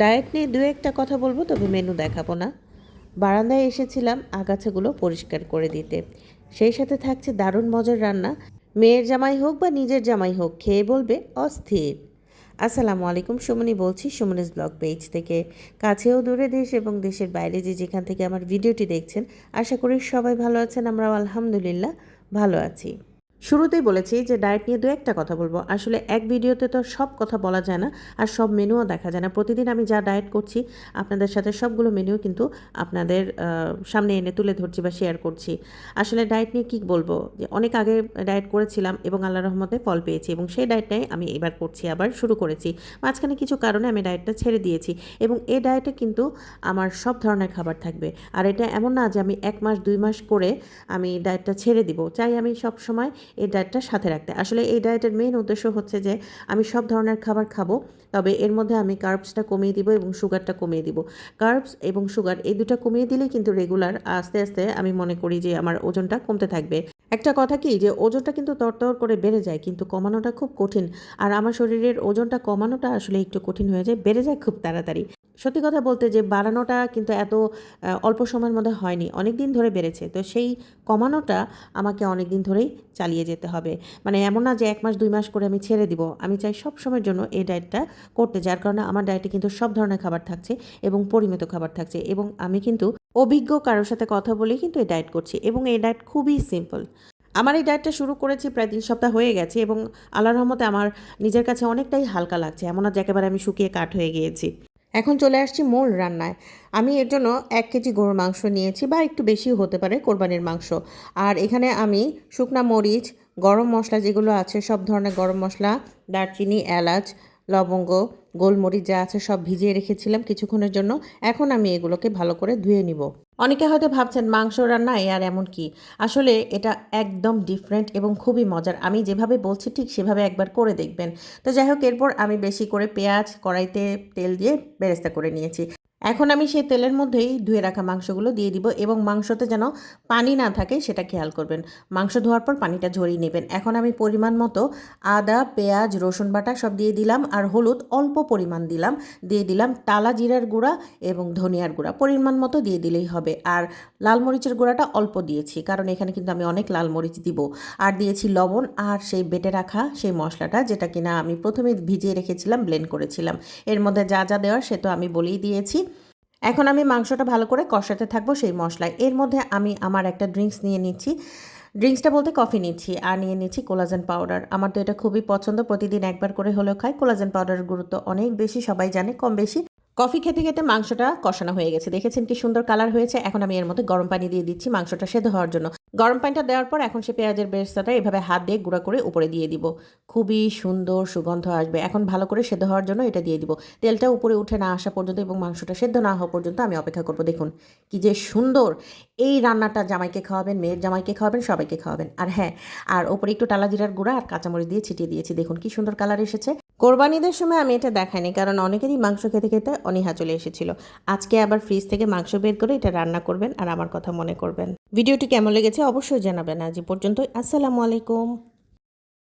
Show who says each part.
Speaker 1: Diet নিয়ে দু একটা কথা বলব, তবে মেনু দেখাবো না। বারান্দায় এসেছিলাম আগাছাগুলো পরিষ্কার করে দিতে। সেই সাথে থাকছে দারুণ মজার রান্না। মেয়ের জামাই হোক বা নিজের জামাই হোক, খেয়ে বলবে অস্থির। আসসালামু আলাইকুম, সুমনি বলছি সুমনিস ব্লগ পেজ থেকে। কাছেও দূরে দেশ এবং দেশের বাইরে যে যেখান থেকে আমার ভিডিওটি দেখছেন, আশা করি সবাই ভালো আছেন, আমরাও আলহামদুলিল্লাহ ভালো আছি। শুরুতেই বলেছি যে ডায়েট নিয়ে দু একটা কথা বলব। আসলে এক ভিডিওতে তো সব কথা বলা যায় না আর সব মেনুও দেখা যায় না। প্রতিদিন আমি যা ডায়েট করছি, আপনাদের সাথে সবগুলো মেনুও কিন্তু আপনাদের সামনে এনে তুলে ধরছি বা শেয়ার করছি। আসলে ডায়েট নিয়ে কী বলব? যে অনেক আগে ডায়েট করেছিলাম এবং আল্লাহ রহমতে ফল পেয়েছি এবং সেই ডায়েটটাই আমি এবার করছি, আবার শুরু করেছি। মাঝখানে কিছু কারণে আমি ডায়েটটা ছেড়ে দিয়েছি এবং এই ডায়েটে কিন্তু আমার সব ধরনের খাবার থাকবে। আর এটা এমন না যে আমি এক মাস, দুই মাস করে আমি ডায়েটটা ছেড়ে দিব। চাই আমি সব সময় এই ডায়েটটা সাথে রাখতে। আসলে এই ডায়েটের মেইন উদ্দেশ্য হচ্ছে যে, আমি সব ধরনের খাবার খাব, তবে এর মধ্যে আমি কার্বসটা কমিয়ে দিব এবং সুগারটা কমিয়ে দিব। কার্বস এবং সুগার এই দুটো কমিয়ে দিলেই কিন্তু রেগুলার আস্তে আস্তে আমি মনে করি যে, আমার ওজনটা কমতে থাকবে। একটা কথা কি যে, ওজনটা কিন্তু তরতর করে বেড়ে যায়, কিন্তু কমানোটা খুব কঠিন। আর আমার শরীরের ওজনটা কমানোটা আসলে একটু কঠিন হয়ে যায়, বেড়ে যায় খুব তাড়াতাড়ি। সত্যি কথা বলতে যে বাড়ানোটা কিন্তু এত অল্প সময়ের মধ্যে হয়নি অনেক দিন ধরে বেড়েছে। তো সেই কমানোটা আমাকে অনেক দিন ধরেই চালিয়ে যেতে হবে। মানে এমন না যে এক মাস, দুই মাস করে আমি ছেড়ে দিব। আমি চাই সব সময়ের জন্য এই ডায়েটটা করতে, যার কারণে আমার ডায়েটে কিন্তু সব ধরনের খাবার থাকছে এবং পরিমিত খাবার থাকছে এবং আমি কিন্তু অভিজ্ঞ কারোর সাথে কথা বলেই কিন্তু এই ডায়েট করছি এবং এই ডায়েট খুবই সিম্পল। আমার এই ডায়েটটা শুরু করেছি প্রায় তিন সপ্তাহ হয়ে গেছে এবং আল্লাহর রহমতে আমার নিজের কাছে অনেকটাই হালকা লাগছে। এমন যে একেবারে আমি শুকিয়ে কাঠ হয়ে গিয়েছি। এখন চলে আসছি মূল রান্নায়। আমি এর জন্য এক কেজি গরুর মাংস নিয়েছি বা একটু বেশি হতে পারে কোরবানির মাংস। আর এখানে আমি শুকনা মরিচ, গরম মশলা যেগুলো আছে, সব ধরনের গরম মশলা, দারচিনি, এলাচ, লবঙ্গ, গোলমরিচ যা আছে সব ভিজিয়ে রেখেছিলাম কিছুক্ষণের জন্য। এখন আমি এগুলোকে ভালো করে ধুয়ে নিব। অনেকে হয়তো ভাবছেন মাংস রান্নায় আর এমন কি? আসলে এটা একদম ডিফারেন্ট এবং খুবই মজার। আমি যেভাবে বলছি ঠিক সেভাবে একবার করে দেখবেন। তো যাই হোক, এরপর আমি বেশি করে পেঁয়াজ কড়াইতে তেল দিয়ে বেরেস্তা করে নিয়েছি। এখন আমি সেই তেলের মধ্যেই ধুয়ে রাখা মাংসগুলো দিয়ে দিব এবং মাংসতে যেন পানি না থাকে সেটা খেয়াল করবেন। মাংস ধোয়ার পর পানিটা ঝরিয়ে নেবেন। এখন আমি পরিমাণ মতো আদা, পেঁয়াজ, রসুন বাটা সব দিয়ে দিলাম আর হলুদ অল্প পরিমাণ দিলাম। দিয়ে দিলাম টালা জিরার গুঁড়া এবং ধনিয়ার গুঁড়া। পরিমাণ মতো দিয়ে দিলেই হবে। আর লাল মরিচের গুঁড়াটা অল্প দিয়েছি কারণ এখানে কিন্তু আমি অনেক লাল মরিচ দিব। আর দিয়েছি লবণ আর সেই বেটে রাখা সেই মশলাটা যেটা কিনা আমি প্রথমে ভিজিয়ে রেখেছিলাম, ব্লেন্ড করেছিলাম। এর মধ্যে যা যা দেওয়ার সে তো আমি বলেই দিয়েছি। এখন আমি মাংসটা ভালো করে কষাতে থাকব সেই মশলায়। এর মধ্যে আমি আমার একটা ড্রিঙ্কস নিয়ে নিচ্ছি। ড্রিঙ্কসটা বলতে কফি নিচ্ছি আর নিয়ে নিচ্ছি কোলাজেন পাউডার আমার তো এটা খুবই পছন্দ। প্রতিদিন একবার করে হলেও খাই। কোলাজেন পাউডারের গুরুত্ব অনেক বেশি, সবাই জানে কম বেশি। কফি খেতে খেতে মাংসটা কষানো হয়ে গেছে। দেখেছেন কি সুন্দর কালার হয়েছে? এখন আমি এর মধ্যে গরম পানি দিয়ে দিচ্ছি মাংসটা সেদ্ধ হওয়ার জন্য। গরম পানিটা দেওয়ার পর এখন সে পেঁয়াজের বেরেস্তাটা এভাবে হাত দিয়ে গুঁড়া করে উপরে দিয়ে দিব। খুবই সুন্দর সুগন্ধ আসবে। এখন ভালো করে সেদ্ধ হওয়ার জন্য এটা দিয়ে দিব। তেলটা উপরে উঠে না আসা পর্যন্ত এবং মাংসটা সেদ্ধ না হওয়া পর্যন্ত আমি অপেক্ষা করব। দেখুন কি যে সুন্দর এই রান্নাটা জামাইকে খাওয়াবেন, মেয়ের জামাইকে খাওয়াবেন, সবাইকে খাওয়াবেন। আর হ্যাঁ আর ওপরে একটু টালা জিরার গুঁড়া আর কাঁচামরিচ দিয়ে ছিটিয়ে দিয়েছি। দেখুন কি সুন্দর কালার এসেছে। কোরবানিদের সময় আমি এটা দেখাইনি, কারণ অনেকেরই মাংস খেতে খেতে অনীহা চলে এসেছিল। আজকে আবার ফ্রিজ থেকে মাংস বের করে এটা রান্না করবেন আর আমার কথা মনে করবেন। ভিডিওটি কেমন লেগেছে অবশ্যই জানাবেন। আজ পর্যন্ত আসসালামু আলাইকুম।